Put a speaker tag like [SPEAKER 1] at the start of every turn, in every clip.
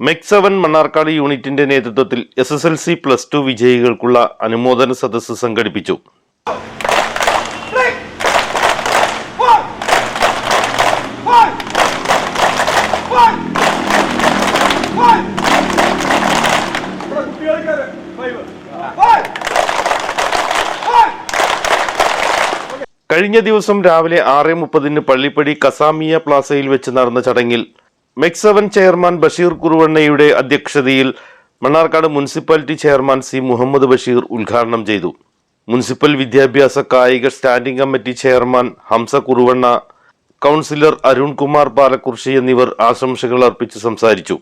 [SPEAKER 1] മെക്സവൻ മണ്ണാർക്കാട് യൂണിറ്റിന്റെ നേതൃത്വത്തിൽ S S L C plus two വിജയികൾക്കുള്ള അനുമോദന സദസ്സ് സംഘടിപ്പിച്ചു. കഴിഞ്ഞ ദിവസം രാവിലെ ആറ് മുപ്പതിന് പള്ളിപ്പടി കസാമിയ പ്ലാസയിൽ വെച്ച് നടന്ന ചടങ്ങിൽ മെക്സവൻ ചെയർമാൻ ബഷീർ കുറുവണ്ണയുടെ അധ്യക്ഷതയിൽ Mannarkkad municipality chairman C Muhammad Basheer ഉദ്ഘാടനം ചെയ്തു. മുനിസിപ്പൽ വിദ്യാഭ്യാസ കായിക standing committee chairman Hamsa Kuruvanna councillor Arunkumar Palakkurissi എന്നിവർ ആശംസകൾ അർപ്പിച്ച് സംസാരിച്ചു.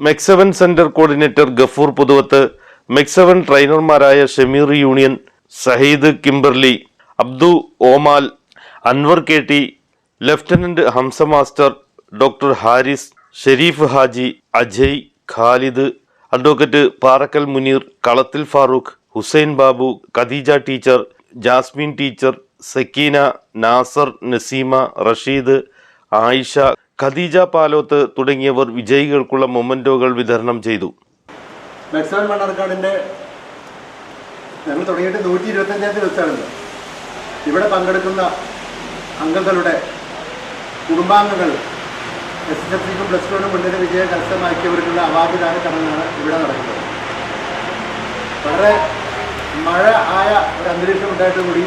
[SPEAKER 1] MEC seven centre coordinator Gafoor Puthuvath മെക്സവൻ ട്രെയിനർമാരായ Shameer union Saheed Kimberley Abdu Omal Anvar K T lieutenant Hamsa master doctor Haris Sharif Haji Ajay Khalid advocate Parakkal Muneer Kalathil Farooq Hussain Babu Khadeeja teacher Jasmine teacher Sakeena Nasar Naseema Rasheed Ayisha Khadeeja Palloth തുടങ്ങിയവർ വിജയികൾക്കുള്ള മൊമെന്റോകൾ വിതരണം ചെയ്തു.
[SPEAKER 2] ഇവിടെ പങ്കെടുക്കുന്ന അംഗങ്ങളുടെ കുടുംബാംഗങ്ങൾ S S L സിക്കും പ്ലസ് ടുവിനും മുന്നിൽ വിജയം കരസ്ഥമാക്കിയവർക്കുള്ള അവാർഡുദാന ചടങ്ങാണ് ഇവിടെ നടക്കുന്നത്. വളരെ മഴ ആയ ഒരു അന്തരീക്ഷം ഉണ്ടായിട്ട് കൂടി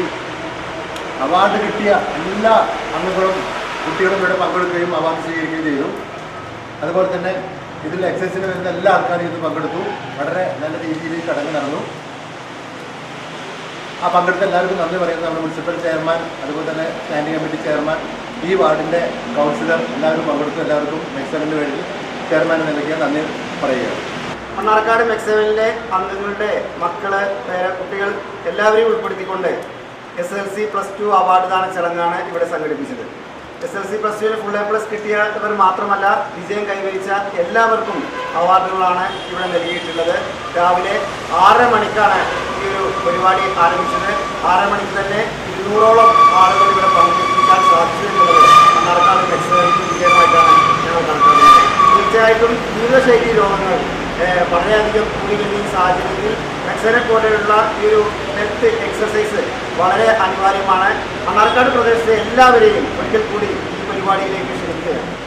[SPEAKER 2] അവാർഡ് കിട്ടിയ എല്ലാ അംഗങ്ങളും കുട്ടികളും ഇവിടെ പങ്കെടുക്കുകയും അവാർഡ് സ്വീകരിക്കുകയും ചെയ്തു. അതുപോലെ തന്നെ ഇതിൽ എക്സൈസിന് വരുന്ന എല്ലാ ആൾക്കാരും ഇത് പങ്കെടുത്തു. വളരെ നല്ല രീതിയിൽ ചടങ്ങ് നടന്നു. ആ പങ്കെടുത്ത എല്ലാവർക്കും നന്ദി പറയുന്നത് നമ്മുടെ മുനിസിപ്പൽ ചെയർമാൻ അതുപോലെ തന്നെ സ്റ്റാൻഡിംഗ് കമ്മിറ്റി ചെയർമാൻ ഈ വാർഡിന്റെ കൗൺസിലർ എല്ലാവരും പങ്കെടുത്തു. എല്ലാവർക്കും എക്സലന്റ് വേണ്ടി ചെയർമാൻ നിലയ്ക്ക് നന്ദി പറയുകയാണ്
[SPEAKER 3] മണ്ണാർക്കാട് മെക്സവനിലെ അംഗങ്ങളുടെ മക്കൾ പേര കുട്ടികൾ എല്ലാവരെയും ഉൾപ്പെടുത്തിക്കൊണ്ട് S L C plus two award ദാന ചടങ്ങാണ് ഇവിടെ സംഘടിപ്പിച്ചത്. എസ് എൽ സി പ്ലസ് ടുവിന് ഫുൾ എ പ്ലസ് കിട്ടിയവർ മാത്രമല്ല വിജയം കൈവരിച്ച എല്ലാവർക്കും അവാർഡുകളാണ് ഇവിടെ നൽകിയിട്ടുള്ളത്. രാവിലെ ആറര മണിക്കാണ് ഈ ഒരു പരിപാടി ആരംഭിച്ചത്. ആറര മണിക്ക് തന്നെ ഇരുന്നൂറോളം ആളുകൾ ഇവിടെ പങ്കെടുപ്പിക്കാൻ സാധിച്ചിട്ടുള്ളത് മണ്ണാർക്കാട് മെക്സവനിക്ക് വിജയമായിട്ടാണ് ഞങ്ങൾ കണക്കാക്കുന്നത് തീർച്ചയായിട്ടും ജീവിതശൈലി രോഗങ്ങൾ വളരെയധികം കൂടി വരുന്ന ഈ സാഹചര്യത്തിൽ എക്സറെ പോലെയുള്ള ഈ ഒരു ഹെൽത്ത് എക്സസൈസ് വളരെ അനിവാര്യമാണ്. മണ്ണാർക്കാട് പ്രദേശത്തെ എല്ലാവരെയും ഒരിക്കൽ കൂടി ഈ പരിപാടിയിലേക്ക് ക്ഷണിക്കുകയാണ്.